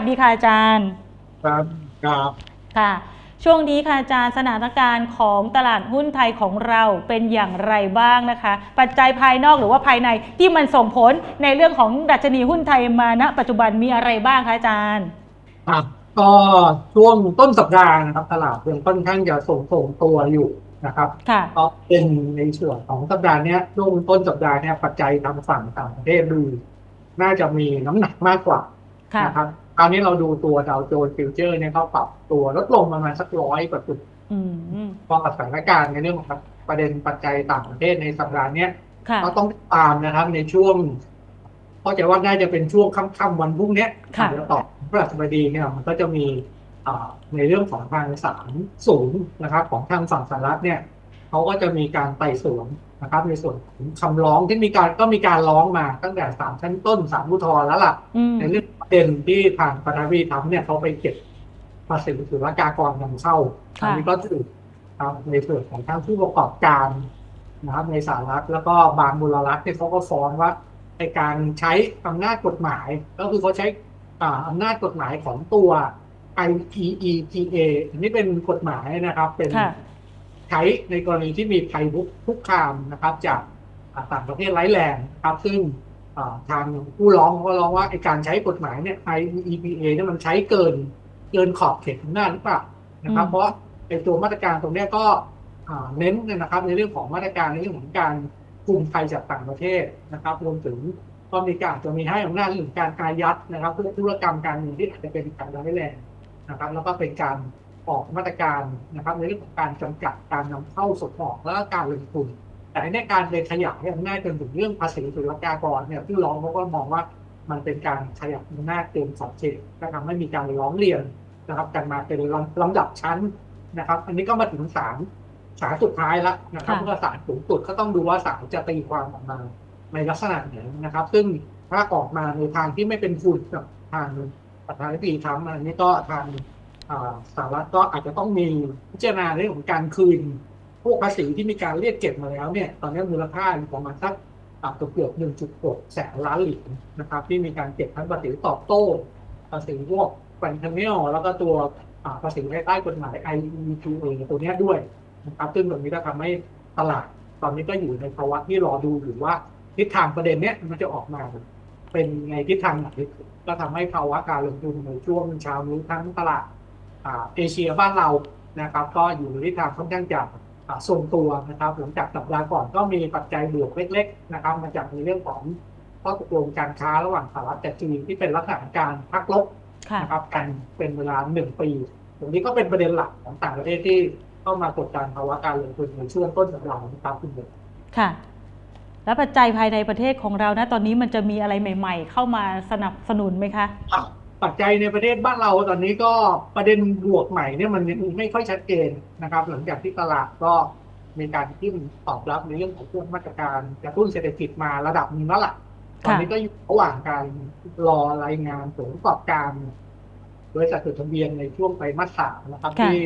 สดีค่ะอาจารย์ ครับครับค่ะ ช่วงนี้ค่ะอาจารย์สถานการณ์ของตลาดหุ้นไทยของเราเป็นอย่างไรบ้างนะคะ ปัจจัยภายนอกหรือว่าภายในที่มันส่งผลในเรื่องของดัชนีหุ้นไทยมาณปัจจุบันมีอะไรบ้างคะอาจารย์ ครับก็ช่วงต้นสัปดาห์นะครับตลาดยังค่อนข้างจะส่งส่งตัวอยู่นะครับค่ะก็เป็นในส่วนของสัปดาห์เนี้ยช่วงต้นสัปดาห์เนี้ยปัจจัยทางฝั่งต่างประเทศดู น่าจะมีน้ำหนักมากกว่าค่ะนะครับ คราวนี้เราดูตัวดาวโจนส์ฟิวเจอร์เนี่ยเขาปรับตัวลดลงประมาณสักร้อยกว่าจุดอืมเพราะกับสถานการณ์ในเรื่องของประเด็นปัจจัยต่างประเทศในสัปดาห์เนี้ยค่ะก็ต้องติดตามนะครับในช่วงเข้าใจว่าน่าจะเป็นช่วงค่ำๆวันพรุ่งเนี้ยค่ะเดี๋ยวต่อพระราชบดีเนี่ยมันก็จะมีอ่าในเรื่องของทางศาลสูงนะครับ ของทางฝั่งสหรัฐเนี่ยเขาก็จะมีการไต่สวนนะครับ ในส่วนของคำร้องที่มีการก็มีการร้องมาตั้งแต่ศาลชั้นต้นศาลอุทธรณ์แล้วล่ะอืมในเรื่องประ เด็นที่ทางประธานาธิบดีทำเนี่ยเขาไปเก็บภาษีศุลกากรนำเข้าค่ะอันนี้ก็ถือครับในส่วนของทางผู้ประกอบการนะครับ ในสหรัฐแล้วก็บางมูลรัฐที่ยเขาก็ฟ้องว่าในการใช้อำนาจกฎหมาย ก็คือเขาใช้อ่าอำนาจกฎหมายของตัว IEEPA อันนี้เป็นกฎหมายนะครับ เป็นค่ะใช้ในกรณีที่มีภัยคุกคุกคามนะครับ จากอ่าต่างประเทศร้ายแรงครับ ซึ่งอ่า ทางผู้ร้องเขาก็ร้องว่าไอการใช้กฎหมายเนี่ย IEEPA เนี่ยมันใช้เกินเกินขอบเขตอำนาจหรือเปล่านะครับอืมเพราะไอตัวมาตรการตรงเนี้ยก็อ่าเน้นนะครับ ในเรื่องของมาตรการในเรื่องของการคุมภัยจากต่างประเทศนะครับ รวมถึงก็มีการจะมีให้อำนาจเรื่องของการอายัดนะครับเพื่อธุรกรรมการเงินที่อาจจะเป็นการร้ายแรงนะครับ แล้วก็เป็นการออกมาตรการนะครับ ในเรื่องของการจำกัดการนำเข้าส่งออกและก็การลงทุน แต่ในการเป็นขยายอำนาจจนถึงเรื่องภาษีศุลกากรเนี่ยที่ร้องเขาก็มองว่ามันเป็นการขยับอำนาจเกินขอบเขตก็ทำให้มีการร้องเรียนนะครับกันมาเป็นลำลำดับชั้นนะครับ อันนี้ก็มาถึงศาลศาลสุดท้ายแล้วนะครับค่ะเมื่อศาลสูงสุดก็ต้องดูว่าศาลจะตีความออกมาในลักษณะไหนนะครับ ซึ่งถ้าออกมาในทางที่ไม่เป็นคุณกับทางประธานาธิบดีทรัมป์อันนี้ก็ทางอ่าสหรัฐก็อาจจะต้องมีพิจารณาเรื่องของการคืนพ วกภาษีที่มีการเรียกเก็บมาแล้วเนี่ยตอนนี้มูลค่าอยู่ประมาณสักอ่าเกือบ1.6แสนล้านเหรียญนะครับ ที่มีการเก็บทั้งภาษีตอบโต้ ภาษีพวกแฟนเทเนลแล้วก็ตัวภาษีใต้กฎหมาย IEPA ตัวนี้ด้วยนะครับซึ่งตรงนี้ก็ทำให้ตลาด ตอนนี้ก็อยู่ในภาวะที่รอดูอยู่ว่าทิศทางประเด็นเนี้ยมันจะออกมา เป็นในทิศทางไหนก็ทำให้ภาวะการลงทุนในช่วงเช้านี้ทั้งตลาดอาเอเชียบ้านเรานะครับ ก็อยู่ในทิศทางค่อนข้างจะ ทรงตัวนะครับหลังจากสัปดาห์ก่อนก็มีปัจจัยบวกเล็ก ๆ นะครับมาจากในเรื่องของข้อตกลงการค้าระหว่างสหรัฐกับจีนที่เป็นลักษณะการพักลบค่ะนะครับกันเป็นเวลาหนึ่งปีตรงนี้ก็เป็นประเด็นหลักของต่างประเทศที่เข้ามากดดันภาวะการลงทุนในช่วงต้นสัปดาห์นะครับคุณเบลค่ะแล้วปัจจัยภายในประเทศของเรานะตอนนี้มันจะมีอะไรใหม่ ๆ เข้ามาสนับสนุนไหมคะอะ ปัจจัยในประเทศบ้านเราตอนนี้ก็ประเด็นบวกใหม่เนี่ยมันยังไม่ค่อยชัดเจนนะครับ หลังจากที่ตลาดก็มีการที่ตอบรับในเรื่องของพวกมาตรการกระตุ้นเศรษฐกิจมาระดับหนึงแล้วล่ะตอนนี้ก็อยู่ระหว่างการรอรายงานผลประกอบการบริษัทจดทะเบียนในช่วงไตรมาสสามนะครับค่ะที่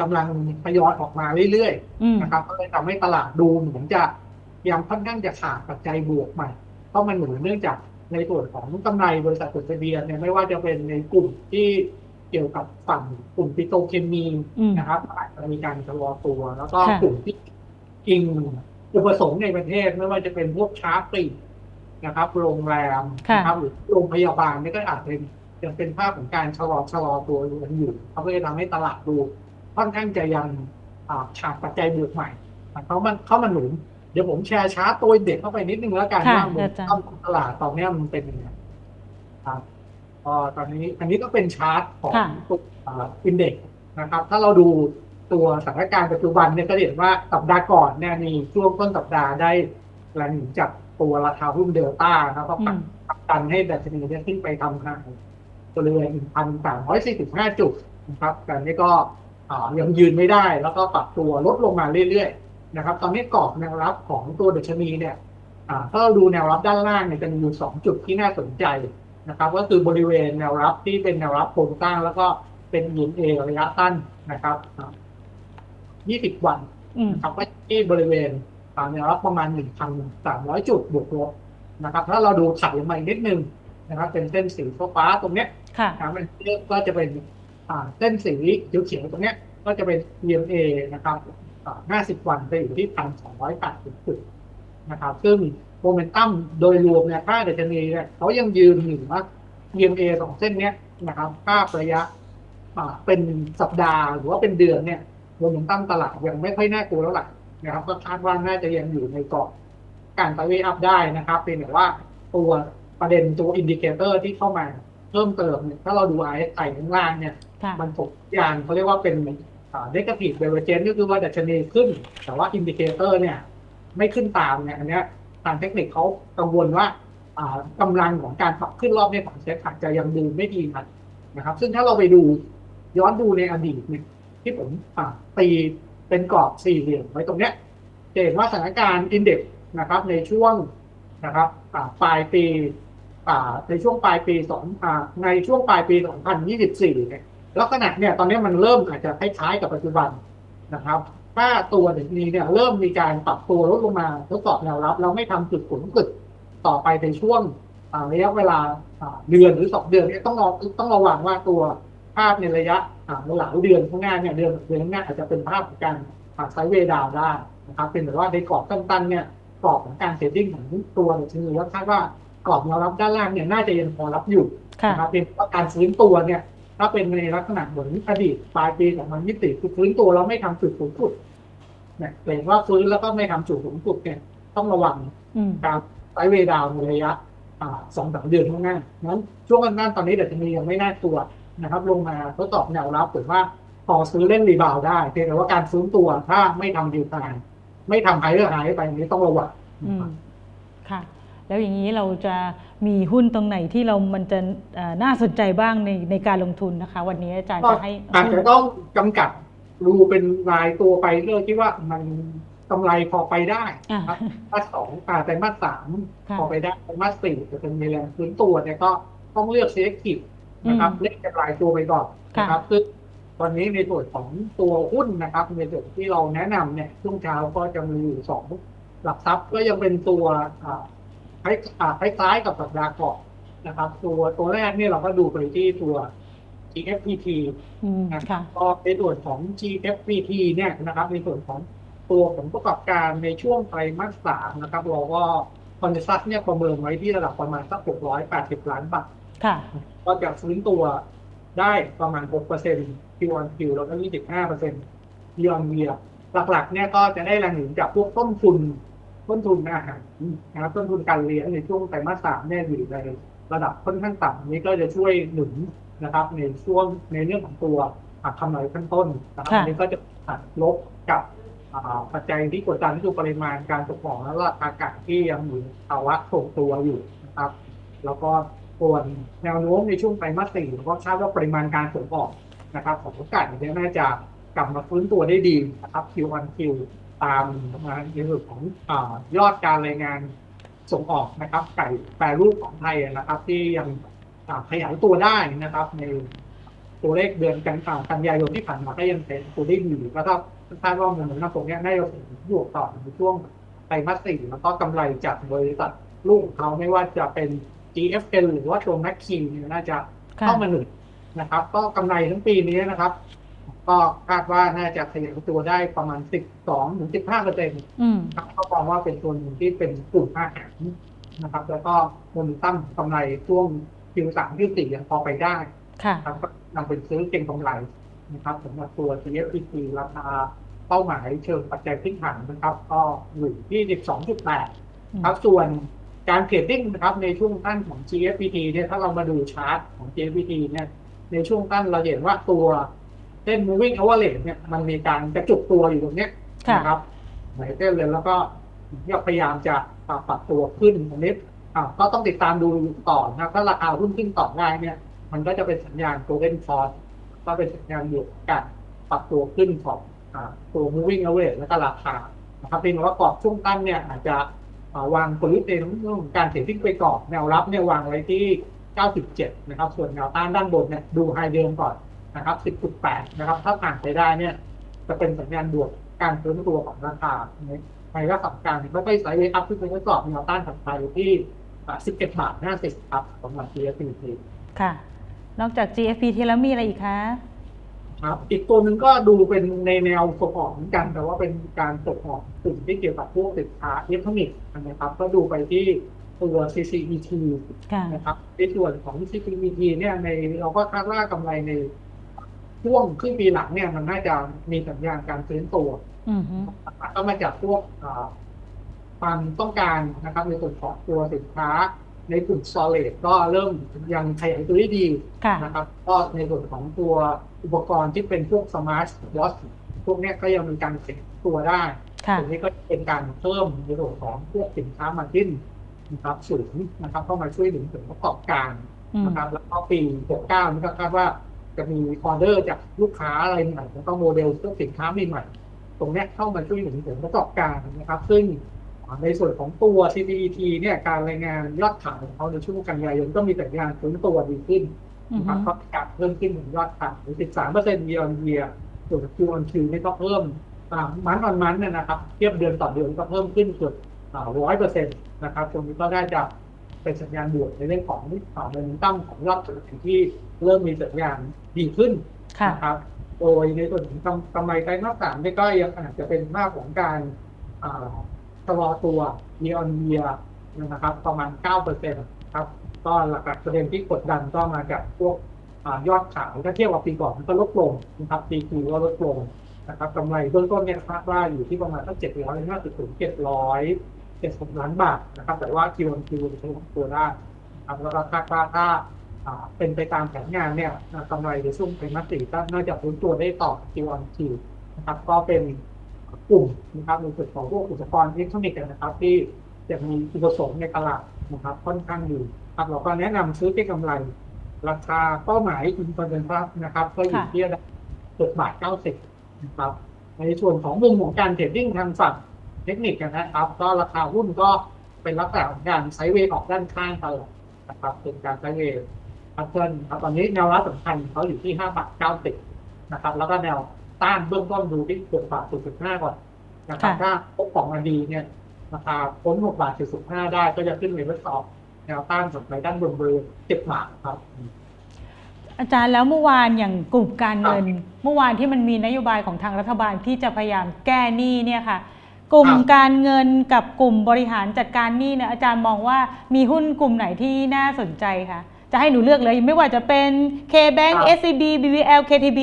กำลังทยอยออกมาเรื่อยๆอืมนะครับ ก็เลยทำให้ตลาดดูเหมือนจะยังค่อนข้างจะขาดปัจจัยบวกใหม่เพราะมันเหมือนเนื่องจาก ในส่วนของกำไรบริษัทจดทะเบียนเนี่ยไม่ว่าจะเป็นในกลุ่มที่เกี่ยวกับฝั่งกลุ่มปิโตรเคมีอืมนะครับอาจจะมีการชะลอตัว แล้วก็ค่ะกลุ่มที่อิงอุปสงค์ในประเทศไม่ว่าจะเป็นพวกช้าปลีกนะครับโรงแรมค่ะนะครับหรือโรงพยาบาลนี่ก็อาจจะยังเป็นภาพของการชะลอชะลอตัวอยู่กันอยู่เขาก็เลยทำให้ตลาดดูค่อนข้างจะยังอ่าขาดปัจจัยบวกใหม่เขามันเข้ามาหนุน เดี๋ยวผมแชร์ชาร์ตตัวเด็กเข้าไปนิดนึงแล้วกันค่ะว่ามูลอาจารย์ค่าของตลาดตอนเนี้ยมันเป็นยังไงครับก็ตอนนี้อันนี้ก็เป็นชาร์ตของค่ะตัวอินเด็กนะครับ ถ้าเราดูตัวสถานการณ์ปัจจุบันเนี่ยก็เห็นว่าสัปดาห์ก่อนเนี่ยมีช่วงต้นสัปดาห์ได้แรงหนุนจากตัวราคาหุ้นเดลต้านะครับก็อืปักมปักดันให้ดัชนีเนี่ยขึ้นไปทำงานบริเวณพันสามร้อยสี่สิบห้าจุดนะครับแต่นี่ก็อ่ายังยืนไม่ได้แล้วก็ปรับตัวลดลงมาเรื่อยๆ นะครับ ตอนนี้กรอบแนวรับของตัวดัชนีเนี่ยอ่าถ้าเราดูแนวรับด้านล่างเนี่ยจะมีอยู่สองจุดที่น่าสนใจนะครับ ก็คือบริเวณแนวรับที่เป็นแนวรับโครงสร้างแล้วก็เป็นยินเอระยะสั้นนะครับอ่า20วันอืมนะครับก็ที่บริเวณอ่าแนวรับประมาณ1,300จุดบวกลบนะครับ ถ้าเราดูขัดลงมาอีกนิดนึงนะครับ เป็นเส้นสีฟ้าๆตรงเนี้ยค่ะนะครับมันก็จะเป็นอ่าเส้นสีเขียวๆตรงเนี้ย ก็จะเป็น EMA นะครับอ่า 50 วันจะอยู่ที่ 1,280 จุดนะครับ ซึ่งโมเมนตัมโดยรวมเนี่ยค่าดัชนีเนี่ยเขายังยืนอยู่ว่า EMA สองเส้นเนี้ยนะครับค่าระยะอ่าเป็นสัปดาห์หรือว่าเป็นเดือนเนี่ยโมเมนตัมตลาดยังไม่ค่อยน่ากลัวแล้วล่ะนะครับก็คาดว่าน่าจะยังอยู่ในกรอบการไซด์เวย์อัพได้นะครับเป็นแต่ว่าตัวประเด็นตัวอินดิเคเตอร์ที่เข้ามาเพิ่มเติมเนี่ยถ้าเราดู RSI ข้างล่างเนี่ยค่ะมันตกยานเขาเรียกว่าเป็น เนกาทีฟเบเวอร์เจนก็คือว่าดัชนีขึ้น แต่ว่าอินดิเคเตอร์เนี่ย ไม่ขึ้นตามเนี่ยอันเนี้ยทางเทคนิคเขากังวลว่าอ่ากำลังของการปรับขึ้นรอบเนี้ของเซ็ตอาจจะยังดูไม่ดีนักนะครับ ซึ่งถ้าเราไปดูย้อนดูในอดีตเนี่ยที่ผมตีเป็นกรอบสี่เหลี่ยมไว้ตรงเนี้ยจะเห็นว่าสถานการณ์อินเด็กซ์นะครับในช่วงนะครับอ่าปลายปีอ่าในช่วงปลายปีสองอ่าในช่วงปลายปี 2024เนี่ย ลักษณะเนี่ยตอนนี้มันเริ่มอาจจะคล้ายๆกับปัจจุบันนะครับถ้าตัวเด็กนี้เนี่ยเริ่มมีการปรับตัวลดลงมาทดสอบแนวรับแล้วไม่ทำจุดสูงสุดต่อไปในช่วงระยะเวลาเดือนหรือสองเดือนเนี่ยต้องรอต้องระวังว่าตัวภาพในระยะอ่าหลายเดือนข้างหน้าเนี่ยเดือนเดือนข้างหน้าอาจจะเป็นภาพของการไซด์เวดาวได้นะครับเป็นแบบว่าในกรอบตั้นๆเนี่ยกรอบของการเทรดดิ้งของตัวเด็กนี้แล้วคาดว่ากรอบแนวรับด้านล่างเนี่ยน่าจะยังพอรับอยู่นะครับเป็นว่าการฟื้นตัวเนี่ย ถ้าเป็นในลักษณะเหมือนอดีตปลายปีของมันยี่สิบคือฟื้นตัวแล้วไม่ทำจุดสูงสุดเนี่ยเห็นว่าฟื้นแล้วก็ไม่ทำจุดสูงสุดเนี่ยต้องระวังอืมการไซด์เวย์ดาวน์ในระยะอ่าสองสามเดือนข้างหน้านั้นช่วงนั้นตอนนี้เดี๋ยวจะมียังไม่น่ากลัวนะครับ ลงมาทดสอบแนวรับหรือว่าพอซื้อเล่นรีบาวด์ได้เพียงแต่ว่าการฟื้นตัวถ้าไม่ทำดีทานไม่ทำไฮเออร์ไฮไปอันนี้ต้องระวังอืมค่ะ แล้วอย่างนี้เราจะมีหุ้นตรงไหนที่เรามันจะเอ่อน่าสนใจบ้างในในการลงทุนนะคะ วันนี้อาจารย์ก็จะให้อาจจะต้องจำกัดดูเป็นรายตัวไปเรื่องที่ว่ามันกำไรพอไปได้อ่าครับมาสสองอ่าแต่มาสสามค่ะพอไปได้แต่มาสสี่จะเป็นในแรงพื้นตัวเนี่ยก็ต้องเลือก selective นะครับอืมเล่นกับรายตัวไปก่อนค่ะนะครับซึ่งวันนี้ในส่วนของตัวหุ้นนะครับ ในส่วนที่เราแนะนำเนี่ยช่วงเช้าก็จะมีอยู่สองหลักทรัพย์ก็ยังเป็นตัวอ่า คล้ายอ่าคล้ายๆกับสัปดาห์ก่อนนะครับ ตัวตัวแรกเนี่ยเราก็ดูไปที่ตัว GFPT อืมนะครัค่ะบก็ในส่วนของ GFPT เนี่ยนะครับ ในส่วนของตัวผลประกอบการในช่วงไตรมาสสามนะครับ เราก็คอนเซซัสเนี่ยประเมินไว้ที่ระดับประมาณสัก 680 ล้านบาทค่ะก็จะฟื้นตัวได้ประมาณ 6% Q on Q แล้วก็25% year on year หลักๆ เนี่ยก็จะได้แรงหนุนจากพวกต้นทุน ต้นทุนอาหารนะครับต้นทุนการเลี้ยงในช่วงไตรมาสสามเนี่ยอยู่ในระดับค่อนข้างต่ำนี้ก็จะช่วยหนุนนะครับ ในช่วงในเรื่องของตัวอะกำไรขั้นต้นนะครับค่ะอันนี้ก็จะหักลบกับอ่าปัจจัยที่กดดันที่คือปริมาณการส่งออกและราคาอากาศที่ยังอยู่ในภาวะทรงตัวอยู่นะครับ แล้วก็ส่วนแนวโน้มในช่วงไตรมาสสี่ก็คาดว่าปริมาณการส่งออกนะครับ ของโอกาสเนี่ยน่าจะกลับมาฟื้นตัวได้ดีนะครับ Q on Q ตามมาในส่วนของอยอดการรายงานส่งออกนะครับ ไก่แปรรูปของไทยนะครับ ที่ยังอ่าขยายตัวได้นะครับ ในตัวเลขเดือนกันอ่ากันยายนที่ผ่านมาก็ยังเป็นตัวเลขดีก็ถ้าคาดว่ามันเหมือนน้ำตรงเนี้ยน่าจะส่งบวกต่อในช่วงไตรมาสสี่แล้วก็กำไรจากบริษัทลูกเขาไม่ว่าจะเป็น GFN หรือว่าตัวแมคคีเนี่ยน่าจะเข้ามาหนุนนะครับ ก็กำไรทั้งปีนี้นะครับ ก็คาดว่าน่าจะขยายตัวได้ประมาณ 12ถึง15เปอร์เซ็นต์อืมครับก็มองว่าเป็นตัวหนึ่งที่เป็นกลุ่มอาหารนะครับ แล้วก็โมเมนตัมกำไรช่วง Q3 Q4 ยังพอไปได้ค่ะครับก็นำเป็นซื้อเก็งกำไรนะครับสำหรับตัว CFPT ราคาเป้าหมายเชิงปัจจัยพื้นฐานนะครับ ก็อยู่ที่ 12.8 ครับส่วนการเทรดดิ้งนะครับในช่วงต้นของ GFPT เนี่ยถ้าเรามาดูชาร์ตของ GFPT เนี่ยในช่วงต้นเราเห็นว่าตัว เส้น moving average เนี่ยมันมีการกระจุกตัวอยู่ตรงเนี้ยค่ะนะครับหลายเส้นเลยแล้วก็พยายามจะปรับตัวขึ้นอันนี้อ่าก็ต้องติดตามดูต่อนะครับถ้าราคาหุ้นขึ้นต่อได้เนี่ย มันก็จะเป็นสัญญาณ golden cross ก็เป็นสัญญาณอยู่การปรับตัวขึ้นของอ่าตัว moving average แล้วก็ราคานะครับเพียงแต่ว่ากรอบช่วงต้นเนี่ยอาจจะอ่าวางกลยุทธ์ในเรื่องของการเทรดดิ้งไปก่อนแนวรับเนี่ยวางไว้ที่ 97 นะครับ ส่วนแนวต้านด้านบนเนี่ยดูไฮเดิมก่อน นะครับ 10.8 นะครับ ถ้าผ่านไปได้เนี่ย จะเป็นสัญญาณบวกการฟื้นตัวของราคาในในระดับกลางไม่ไปไซด์เวย์อัพขึ้นไปทดสอบแนวต้านถัดไปอยู่ที่อ่า11 บาท 50 ครับสำหรับ GSPT ค่ะ นอกจาก GFPT แล้วมีอะไรอีกคะครับ อีกตัวหนึ่งก็ดูเป็นในแนวส่งออกเหมือนกัน แต่ว่าเป็นการส่งออกกลุ่มที่เกี่ยวกับพวกสินค้าอิเล็กทรอนิกส์นะครับ ก็ดูไปที่ตัว CCET ค่ะนะครับในส่วนของ CCET เนี่ยในเราก็คาดว่ากำไรใน ช่วงครึ่งปีหลังเนี่ยมันน่าจะมีสัญญาณการฟื้นตัวอืมฮึก็มาจากพวกอ่าความต้องการนะครับ ในส่วนของตัวสินค้า ในกลุ่ม solid ก็เริ่มยังขยายตัวได้ดีค่ะนะครับ ก็ในส่วนของตัวอุปกรณ์ที่เป็นพวก smart watch พวกเนี้ยก็ยังมีการขยายตัวได้ค่ะตรงนี้ก็เป็นการเพิ่มในส่วนของพวกสินค้ามาจิ้นนะครับสูงนะครับเข้ามาช่วยหนุนผลประกอบการอืมนะครับ แล้วก็ปี 69 นี่ก็คาดว่า จะมีออเดอร์จากลูกค้าอะไรใหม่แล้วก็โมเดลเครื่องสินค้าใหม่ๆตรงเนี้ยเข้ามาช่วยหนุนผลประกอบการนะครับ ซึ่งในส่วนของตัว CPET เนี่ยการรายงานยอดขายของเขาในช่วงกันยายนก็มีสัญญาณฟื้นตัวดีขึ้นอืมนะคฮึรับก็กลับเพิ่มขึ้นถึงยอดขาย13เปอร์เซ็นต์ year on year ส่วน Q on Q นี่ก็เพิ่มมันออนมันเนี่ยนะครับ เทียบเดือนต่อเดือนก็เพิ่มขึ้นเกือบร้อยเปอร์เซ็นต์นะครับตรงนี้ก็ได้จะ เป็นสัญญาณบวกในเรื่องของเงินตั้งของยอดธุรกิจที่เริ่มมีสัญญาณดีขึ้นค่ะนะครับโดยในส่วนของกำกำไรไตรมาสสามนี่ก็ยังอาจจะเป็นภาพของการอ่าชะลอตัว year on year นะครับ ประมาณ 9%ครับ ก็หลักๆประเด็นที่กดดันก็มาจากพวกอายอดขายถ้าเทียบกับปีก่อนมันก็ลดลงนะครับปีกีก็ลดลงนะครับกำไรเบื้องต้นเนี่ยคาดว่าอยู่ที่ประมาณสักเจ็ดร้อยห้าสิบถึงเจ็ดร้อยเจ็ดสิบล้านบาทนะครับ แต่ว่าคิวคิวจะลดตัวได้นะครับแล้วก็คาดว่าถ้าอ่าเป็นไปตามแผนงานเนี่ยกำไรในช่วงไตรมาสสี่ก็น่าจะฟื้นตัวได้ต่อคิวออนคิวนะครับ ก็เป็นกลุ่มนะครับในส่วนของพวกอุปกรณ์อิเล็กทรอนิกส์นะครับ ที่จะมีจุประสงค์ในตลาดนะครับค่อนข้างดีครับเราก็แนะนำซื้อที่กำไร ราคาเป้าหมายอินฟอร์เซนต์นะครับ ก็อยู่ค่ะที่เจ็ดบาทเก้าสิบนะครับในส่วนของมุมของการเทรดดิ้งทางฝั่ง เทคนิคนะครับ ก็ราคาหุ้นก็เป็นลักษณะของการไซด์เวย์ออกด้านข้างตลอดนะครับเป็นการไซด์เวย์พัฒนครับตอนนี้แนวรับสำคัญเขาอยู่ที่ห้าบาทเก้าสิบนะครับ แล้วก็แนวต้านเบื้องต้นดูที่เจ็ดบาทจุดห้าก่อนนะครับถ้าพบของมาดีเนี่ยราคาพ้นหกบาทสี่สิบห้าได้ก็จะขึ้นไปทดสอบแนวต้านสำหรับด้านบนบริเวณเจ็ดบาทครับอาจารย์แล้วเมื่อวานอย่างกลุ่มการเงิน เมื่อวานที่มันมีนโยบายของทางรัฐบาลที่จะพยายามแก้หนี้เนี่ยค่ะ กลุ่มครับการเงินกับกลุ่มบริหารจัดการหนี้เนี่ยอาจารย์มองว่ามีหุ้นกลุ่มไหนที่น่าสนใจคะจะให้หนูเลือกเลยไม่ว่าจะเป็น K-Bank ครับ SCB BBL KTB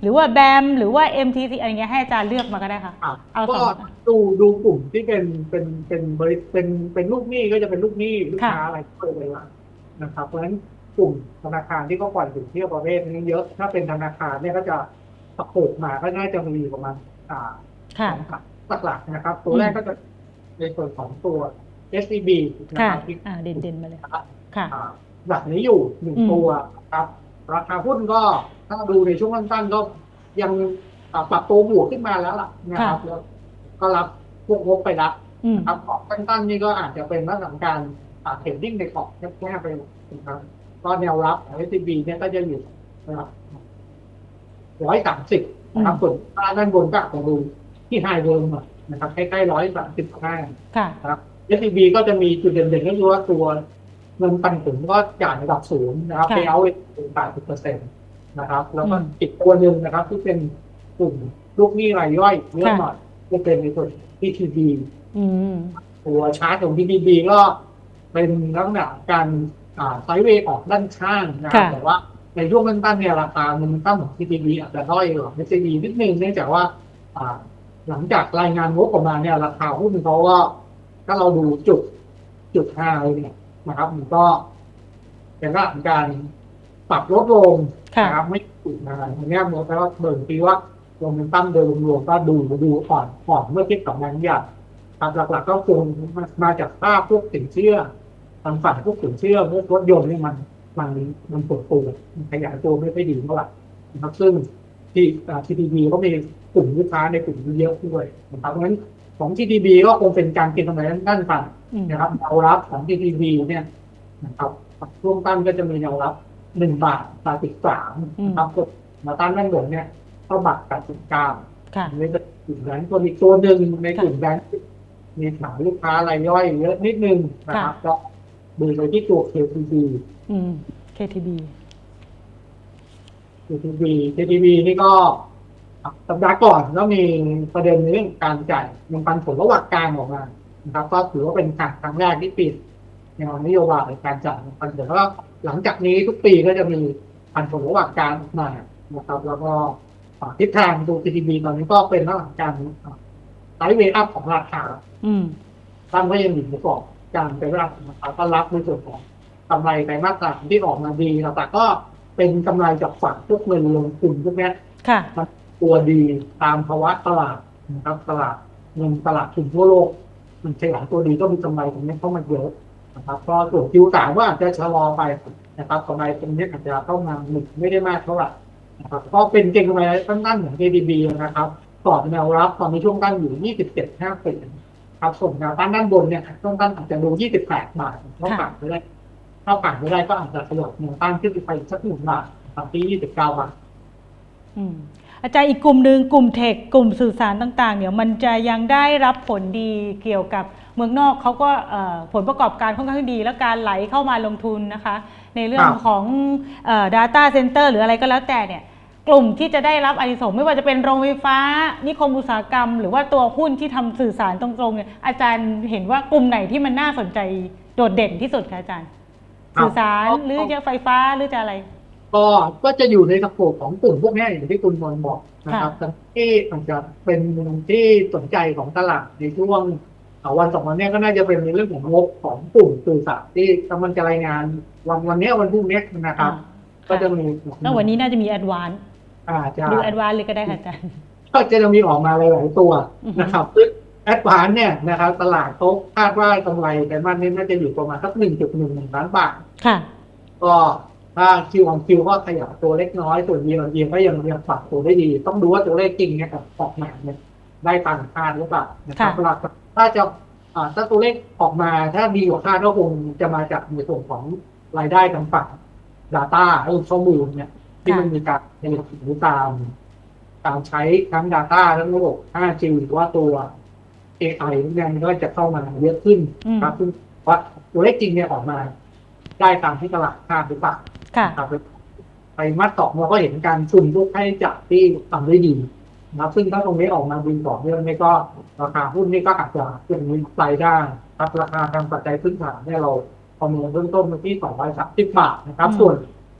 หรือว่า BAM หรือว่า MTC อะไรเงี้ยให้อาจารย์เลือกมาก็ได้ค่ะอะเอาก็สองดูดูกลุ่มที่เป็นเป็นเป็นบริเป็นเป็นลูกหนี้ก็จะเป็นลูกหนี้ลูกค้าค่ะอะไรก็เลยละนะครับเพราะฉะนั้นกลุ่มธนาคารที่เขาปล่อยสินเชื่อประเภทนี้เยอะ ถ้าเป็นธนาคารเนี่ยก็จะสะโขบมาก็น่าจะมีประมาณอ่าค่ะสอง หลักๆนะครับ ตัวแรกก็จะในส่วนของตัว SCB นะค่ะครับที่อ่าเด่นๆมาเลยค่ะอ่าหลักนี้อยู่หนึ่งอืมตัวครับราคาหุ้นก็ถ้าดูในช่วงสั้นๆก็ยังอ่าปรับตัวบวกขึ้นมาแล้วล่ะนะครับแล้วก็รับพวกงบไปละอืมครับของสั้นๆนี่ก็อาจจะเป็นลักษณะของการอ่าเทรดดิ้งในกรอบแคบๆไปนะครับก็แนวรับของ SCB เนี่ยก็จะอยู่นะครับร้อยสามสิบนะครับอืมส่วนด้านบนก็อาจจะดู ที่ไฮเวิร์มนะครับใกล้ๆร้อยสามสิบห้าค่ะนะครับ SCB ก็จะมีจุดเด่นๆก็คือว่าตัวเงินปันผลก็จ่ายระดับสูงนะครับค่ะไปเอาเป็นแปดสิบเปอร์เซ็นต์นะครับ แล้วก็อืมอีกตัวหนึ่งนะครับ ที่เป็นกลุ่มลูกหนี้รายย่อยเยอะค่ะหน่อยก็เป็นในส่วน PTB อืมตัวชาร์ตของ PTB ก็เป็นลักษณะการอ่าไซด์เวย์ออกด้านข้างนะครับค่ะแต่ว่าในช่วงสั้นๆเนี่ยราคาเงินตั้งของ PTB อาจจะด้อยกว่า SCB นิดนึงเนื่องจากว่าอ่า หลังจากรายงานงบออกมาเนี่ยราคาหุ้นเขาก็ถ้าเราดูจุดจุดไฮเนี่ยนะครับ มันก็เป็นลักษณะของการปรับลดลงค่ะนะครับไม่ถูกนะอันเนี้ยมันแปลว่าเบิ่งปีว่าลงมันตั้มเดิมรวมๆก็ดูดูอ่อนอ่อนเมื่อเทียบกับงานใหญ่ครับหลักๆก็คงมามาจากภาพพวกสินเชื่อทางฝั่งพวกสินเชื่อพวกรถยนต์นี่มันมันมันปวดปูมันขยายตัวไม่ค่อยดีเท่าไหร่นะครับซึ่ง ที่อ่า TTB ก็มีกลุ่มลูกค้าในกลุ่มนี้เยอะด้วยนะครับเพราะฉะนั้นของ TTB ก็คงเป็นการเก็งกำไรด้านฝั่งอืมนะครับแนวรับของ TTB เนี่ยนะครับช่วงต้นก็จะมีแนวรับหนึ่งบาทบาทสิบสามนะครับกดมาต้านด้านบนเนี่ยก็บาทแปดสิบเก้าค่ะในกลุ่มแบงก์ตัวอีกตัวหนึ่งในกลุ่มแบงก์มีฐานลูกค้ารายย่อยเยอะนิดนึงนะครับก็ดูไปที่ตัว KTB อืม KTB KTB KTB นี่ก็สัปดาห์ก่อนก็มีประเด็นในเรื่องการจ่ายเงินปันผลระหว่างกลางออกมานะครับ ก็ถือว่าเป็นการครั้งแรกที่ปิดแนวนโยบายในการจ่ายเงินปันผลแล้วก็หลังจากนี้ทุกปีก็จะมีปันผลระหว่างกลางออกมานะครับ แล้วก็อ่าทิศทางดู KTB ตอนนี้ก็เป็นระหว่างการไซด์เวย์อัพของราคาอืมตั้งไว้ยังอยู่ในกรอบการไปรับนะครับก็รับในส่วนของกำไรไตรมาสสามที่ออกมาดีแล้วแต่ก็ เป็นกำไรจากฝั่งพวกเงินลงทุนพวกเนี้ยค่ะ มันตัวดีตามภาวะตลาดนะครับตลาดเงินตลาดทุนทั่วโลก มันขยายตัวดีก็มีกำไรตรงนี้เข้ามาเยอะนะครับก็ส่วนคิวสามว่าอาจจะชะลอไปนะครับกำไรตรงนี้อาจจะเข้ามาหนึ่งไม่ได้มากเท่าไหร่นะครับก็เป็นเก่งกำไรตั้งๆเหมือน KDB นะครับกรอบแนวรับตอนนี้ช่วงตั้งอยู่ 27.5ครับส่วนแนวต้านด้านบนเนี่ยช่วงต้านอาจจะดู 28 บาทถ้าผ่านไม่ได้ ถ้าผ่านไม่ได้ก็อาจจะขยับแนวต้านขึ้นไปอีกสักหนึ่งบาทครับที่ 29 บาทอืมอาจารย์อีกกลุ่มหนึ่งกลุ่มเทคกลุ่มสื่อสารต่างๆ เนี่ยมันจะยังได้รับผลดีเกี่ยวกับเมืองนอกเขาก็เอ่อผลประกอบการค่อนข้างดี และการไหลเข้ามาลงทุนนะคะ ในเรื่องครับของเอ่อ data center หรืออะไรก็แล้วแต่เนี่ยกลุ่มที่จะได้รับอานิสงส์ไม่ว่าจะเป็นโรงไฟฟ้า นิคมอุตสาหกรรม หรือว่าตัวหุ้นที่ทำสื่อสารตรงๆเนี่ยอาจารย์เห็นว่ากลุ่มไหนที่มันน่าสนใจโดดเด่นที่สุดคะอาจารย์ สื่อสารหรือจะไฟฟ้าหรือจะอะไร ก็ก็จะอยู่ในสโคปของกลุ่มพวกนี้อย่างที่คุณมนบอกนะครับแต่ที่อาจจะเป็นที่สนใจของตลาดในช่วงเอ่อวันสองวันเนี้ยก็น่าจะเป็นในเรื่องของงบของกลุ่มสื่อสารที่กำลังจะรายงานวันวันเนี้ยวันพรุ่งเนี้ยนะครับ ก็จะมีแล้ววันนี้น่าจะมีแอดวานอาจจะดูแอดวานเลยก็ได้ค่ะอาจารย์ก็จะมีออกมาหลายๆตัวอือฮึนะครับซึ่ง แอดวานเนี่ยนะครับตลาดเขาคาดว่ากำไรไตรมาสนี้น่าจะอยู่ประมาณสักหนึ่งจุดหนึ่งหนึ่งล้านบาทค่ะ ก็ถ้าคิวของคิวก็ขยับตัวเล็กน้อย ส่วนยีนของยีนก็ยังยังปรับตัวได้ดี ต้องดูว่าตัวเลขจริงเนี่ยกับออกมาเนี่ยได้ตามคาดหรือเปล่านะครับค่ะหลักถ้าจะอ่าถ้าตัวเลขออกมาถ้าดีกว่าคาดก็คงจะมาจากในส่วนของรายได้ทางฝั่ง Data หรือข้อมูลเนี่ยที่มันมีการในหรือตามการใช้ทั้ง Data ทั้งระบบ 5G หรือว่าตัว AI เนี่ยมันก็จะเข้ามาเยอะขึ้นอืมครับซึ่งว่าตัวเลขจริงเนี่ยออกมา ได้ตามที่ตลาดคาดหรือเปล่าค่ะครับไปมัดสองเราก็เห็นการซุ่มพวกให้จับที่ทำได้ดีนะครับซึ่งถ้าตรงนี้ออกมาดีต่อเนื่องนี่ก็ราคาหุ้นนี่ก็อาจจะเป็นมีไปได้ครับราคาทางปัจจัยพื้นฐานเนี่ยเราประเมินเบื้องต้นมาที่230บาทนะครับอืมส่วน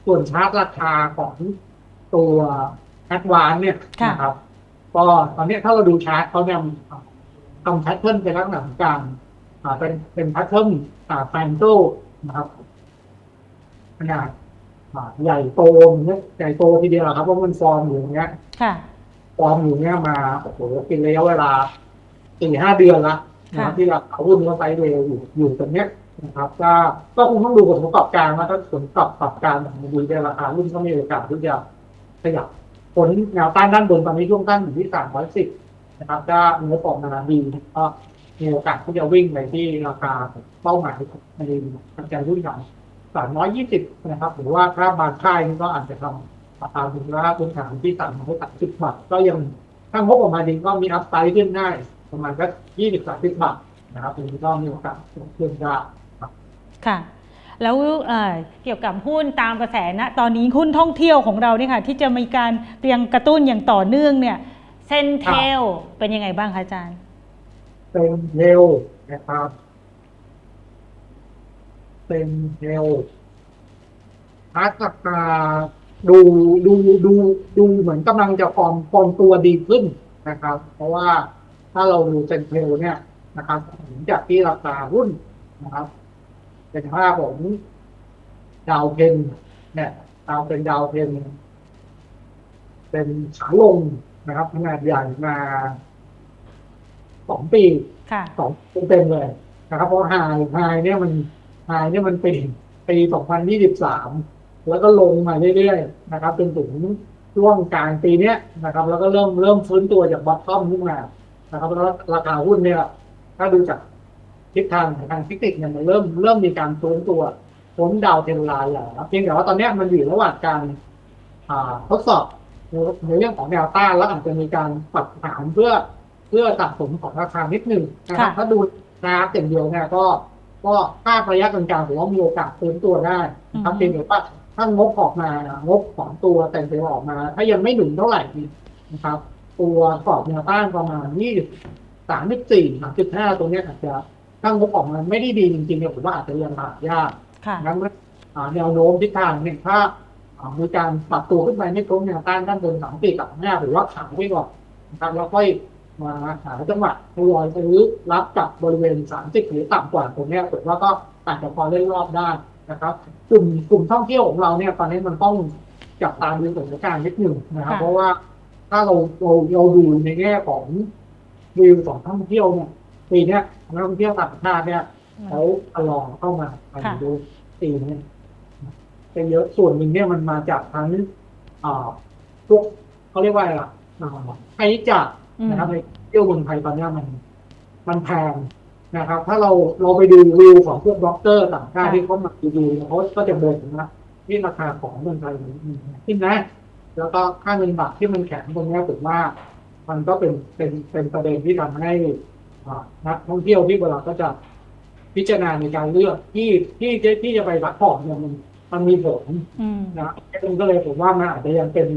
ส่วนชาร์ตราคาของตัวแอดวานเนี่ยค่ะนะครับ ก็ตอนนี้ถ้าเราดูชาร์ตเขาเนี่ย ทำแพทเทิร์นเป็นลักษณะของการอ่าเป็นเป็นแพทเทิร์นอ่าแฟนโตนะครับขนาดอ่าใหญ่โตเนี่ยใหญ่โตทีเดียวอะครับเพราะมันฟอร์มอยู่อย่างเงี้ยค่ะฟอร์มอยู่เนี้ยมาโอ้โหเป็นระยะเวลาสี่ห้าเดือนละนะครับค่ะที่เราเอาหุ้นก็ไซด์เวย์อยู่อยู่ตรงเนี้ยนะครับ ก็ก็คงต้องดูผลประกอบการว่าถ้าผลประกอบการมันดีในราคาหุ้นก็มีโอกาสที่จะขยับผลแนวต้านด้านบนตอนนี้ช่วงต้านอยู่ที่สามร้อยสิบ นะครับถ้าเนื้อออกมาดีก็มีโอกาสที่จะวิ่งไปที่ราคาเป้าหมายในปัจจัยหุ้นของสามร้อยยี่สิบนะครับ หรือว่าถ้าบางค่ายนี่ก็อาจจะทำราคาถึงราพื้นฐานที่ต่ำให้ตัดสิบบาทก็ยังถ้างบออกมาดีก็มีอัพไซด์ขึ้นได้ประมาณก็ยี่สิบสามสิบบาทนะครับตรงนี้ก็มีโอกาสขึ้นได้ค่ะแล้วเเกี่ยวกับหุ้นตามกระแสนะตอนนี้หุ้นท่องเที่ยวของเราเนี่ยค่ะที่จะมีการเตรียมกระตุ้นอย่างต่อเนื่องเนี่ย เซนเทลเป็นยังไงบ้างคะอาจารย์ เป็นเร็วนะครับ เป็นเร็วพาร์ทราคาดูดูดูดูเหมือนกำลังจะฟอร์มฟอร์มตัวดีขึ้นนะครับ เพราะว่าถ้าเราดูเซนเทลเนี่ยนะครับหลังจากที่ราคาหุ้นนะครับเป็นภาพของดาวเพนเนี่ยดาวเป็นดาวเพนเป็นขาลง นะครับขนาดใหญ่มาสองปีค่ะ สองเต็มๆเลยนะครับ เพราะไฮไฮเนี่ยมันไฮเนี่ยมันปีปีสองพันยี่สิบสามแล้วก็ลงมาเรื่อยๆนะครับจนถึงช่วงกลางปีเนี้ยนะครับ แล้วก็เริ่มเริ่มฟื้นตัวจากบอททอมขึ้นมานะครับแล้วราคาหุ้นเนี่ย ถ้าดูจากทิศทางของทางเทคนิคเนี่ยมันเริ่มเริ่มมีการฟื้นตัวพ้นดาวเทรนไลน์แล้วครับเพียงแต่ว่าตอนเนี้ยมันอยู่ระหว่างการอ่าทดสอบ ในในเรื่องของแนวต้านแล้วอาจจะมีการปรับฐานเพื่อเพื่อสะสมของราคานิดหนึ่งนะครับค่ะถ้าดูกราฟอย่างเดียวเนี่ยก็ก็ค่าระยะกลางๆผมว่ามีโอกาสฟื้นตัวได้นะครับอืมเพียงแต่ว่าถ้างบออกมางบของตัวแต่งเซลล์ออกมา ถ้ายังไม่หนุนเท่าไหร่นะครับ ตัวกรอบแนวต้านประมาณยี่สามสิบสี่สามสิบห้าตัวเนี้ยอาจจะถ้างบออกมาไม่ได้ดีจริงๆเนี่ยผมว่าอาจจะยังหายากค่ะงั้นอ่าแนวโน้มทิศทางเนี่ยถ้า อ่ามีการปรับตัวขึ้นไปไม่ตรงแนวต้านด้านบนสามปีกับห้าหรือว่าขายไว้ก่อนนะครับแล้วค่อยมาหาจังหวะทยอยซื้อรับกับบริเวณสามสิบหรือต่ำกว่าตรงเนี้ยผมว่าก็อาจจะพอเล่นรอบได้นะครับ กลุ่มกลุ่มท่องเที่ยวของเราเนี่ยตอนนี้มันต้องจับตาดูสถานการณ์นิดหนึ่งนะครับค่ะเพราะว่าถ้าเราเราเราดูในแง่ของวิวของท่องเที่ยวเนี่ยปีเนี้ยนักท่องเที่ยวต่างชาติเนี่ยเขาทดลองเข้ามาไปค่ะดูตีนี้ ไปเยอะส่วนหนึ่งเนี่ยมันมาจากทั้งอ่าพวกเขาเรียกว่าอะไรล่ะอ่าค่าใช้จ่ายอืมนะครับในเที่ยวเมืองไทยตอนเนี้ยมัน มันแพงนะครับ ถ้าเราเราไปดูวิวของพวกบล็อกเกอร์ต่างชาติค่ะที่เขามารีวิวเนี่ยเขาก็จะบ่นนะที่ราคาของเมืองไทยมันขึ้นนะแล้วก็ค่าเงินบาทที่มันแข็งตรงเนี้ยผมว่า มันก็เป็นเป็นเป็นประเด็นที่ทำให้อ่านักท่องเที่ยวที่เวลาก็จะพิจารณาในการเลือกที่ที่ที่ที่จะไปพักผ่อนเนี่ยมัน มันมีผลอืมนะมันก็เลยผมว่ามันอาจจะยังเป็น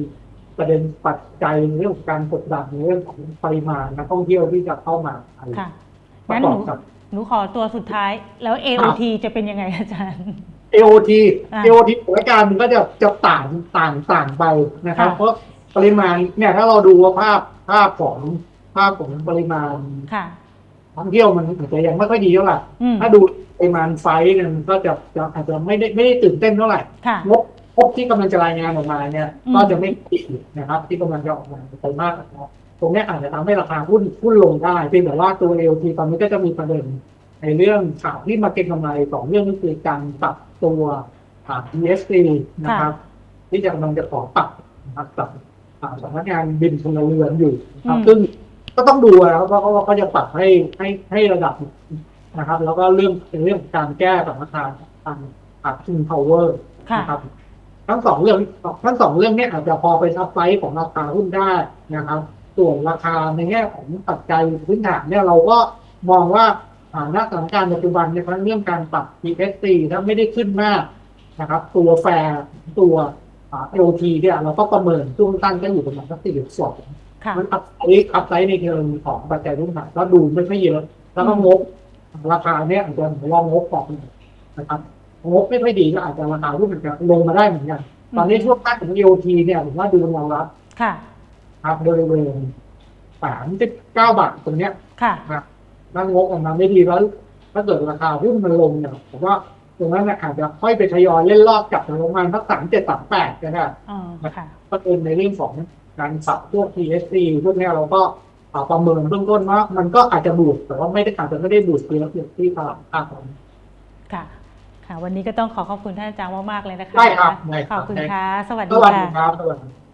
ประเด็นปัจจัยในเรื่องของการกดดันในเรื่องของปริมาณนักท่องเที่ยวที่จะเข้ามาอะไรค่ะประงั้นกหอบนูกับหนูขอตัวสุดท้ายแล้ว AOT จะเป็นยังไงอาจารย์ AOT อ่า AOT สถานการณ์มันก็จะจะต่างต่างต่างไปนะครับค่ะเพราะปริมาณเนี่ยถ้าเราดูว่าภาพภาพของภาพของปริมาณค่ะท่องเที่ยวมันอาจจะยังไม่ค่อยดีเท่าไหร่อืมถ้าดู ปริมาณไฟล์เนี่ยมันก็จะจะอาจจะไม่ได้ไม่ได้ตื่นเต้นเท่าไหร่ค่ะงบงบที่กำลังจะรายงานออกมาเนี่ยอืมก็จะไม่ดีนะครับ ที่กำลังจะออกมาไตรมาสนะครับตรงเนี้ยอาจจะทำให้ราคาหุ้นหุ้นลงได้เพียงแต่ว่าตัว LT ตอนนี้ก็จะมีประเด็น ในเรื่องข่าวที่มาเก็งกำไรสองเรื่องก็คือการปรับตัวอ่า ESG นะครับ ที่จะกำลังจะขอปรับนะครับกับอ่าสำนักงานบินพลเรือนอยู่นะครับอืมซึ่งก็ต้องดูนะครับว่าเขาว่าเขาจะปรับให้ให้ให้ระดับ นะครับ แล้วก็เรื่องเป็นเรื่องของการแก้สถานการณ์ทางอ่า King Power ค่ะ นะครับ ทั้งสองเรื่องทั้งสองเรื่องเนี้อาจจะพอไปซับไซต์ของราคาหุ้นได้นะครับ ส่วนราคาในแง่ของปัจจัยพื้นฐานเนี่ยเราก็มองว่าอ่าณสถานการณ์ปัจจุบันในยทั้งเรื่องการปรับ PSC ถ้าไม่ได้ขึ้นมากนะครับ ตัวแฟร์ตัวอ่า LT เนี่ยเราก็ประเมินช่วงตั้งก็อยู่ประมาณสักสี่สอง ค่ะ มันอัพไซด์อัพไซด์ในเชิงของปัจจัยพื้นฐานก็ดูไม่ค่อยเยอะแล้วก็งบ ราคาเนี่ยอาจจะลองงบก่อนนะครับงบไม่ค่อยดีก็อาจจะราคาหุ้นมันจะลงมาได้เหมือนกันตอนนี้ช่วงตั้งของ EOT เนี่ยผมว่าดูแนวรับค่ะ ครับบริเวณสามสิบเก้าบาทตรงเนี้ยค่ะนะนั่งงบออกมาไม่ดีแล้ว ถ้าเกิดราคาหุ้นมันลงเนี่ยผมว่าตรงนั้นน่ะอาจจะค่อยไปทยอยเล่นรอบกลับประมาณสักสามเจ็ดสามแปดก็ได้อ๋อค่ะก็เป็นในเรื่องของการปรับพวก TSC พวกเนี้ยเราก็อ่า ประเมินเบื้องต้นว่ามันก็อาจจะบูดแต่ว่าไม่ได้อาจจะไม่ได้บูดเยอะอย่างที่ตลาดคาดหวังค่ะ ค่ะ วันนี้ก็ต้องขอขอบคุณท่านอาจารย์มากๆเลยนะคะได้ครับได้ครับขอบคุณค่ะ สวัสสดีวัสดีค่ะครับสวัสดี